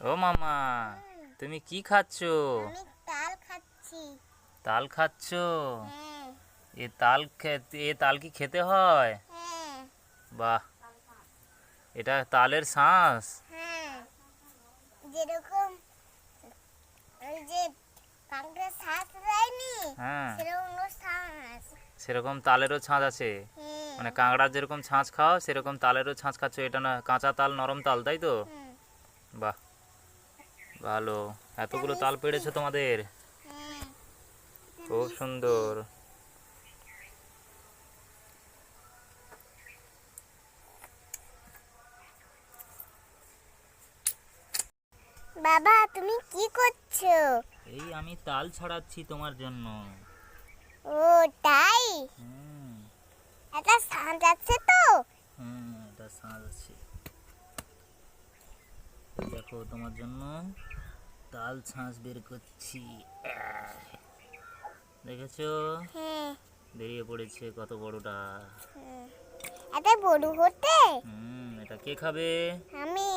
ও মামা তুমি কি খাচ্ছ? তাল খাচ্ছি। তাল খাচ্ছ? হ্যাঁ। এ তাল এ তাল কি খেতে হয়? হ্যাঁ। বাহ। এটা তালের শ্বাস হ্যাঁ। যেরকম যে কাঁকড়া শ্বাস দেয়নি সেরকম তালেরও ছাঁচ আছে? মানে কাঁকড়ার যেরকম ছাঁচ খাও সেরকম তালেরও ছাঁচ খাচ্ছ? এটা না কাঁচা তাল নরম তাল তাই তো? বাহ। ভালো। এতগুলো তাল পেড়েছো তোমাদের? হ্যাঁ। খুব সুন্দর। বাবা তুমি কি করছ? এই আমি তাল ছাড়াচ্ছি তোমার জন্য। ও তাই? হুম। একটা সাঁজ আছে তো? হুম এটা সাজ আছে। দেখো তোমার জন্য তাল ছাঁচ বের করছি। দেখেছ? হ্যাঁ। বেরিয়ে পড়েছে কত বড়টা এটা বড় হতে? হুম এটা কে খাবে? আমি।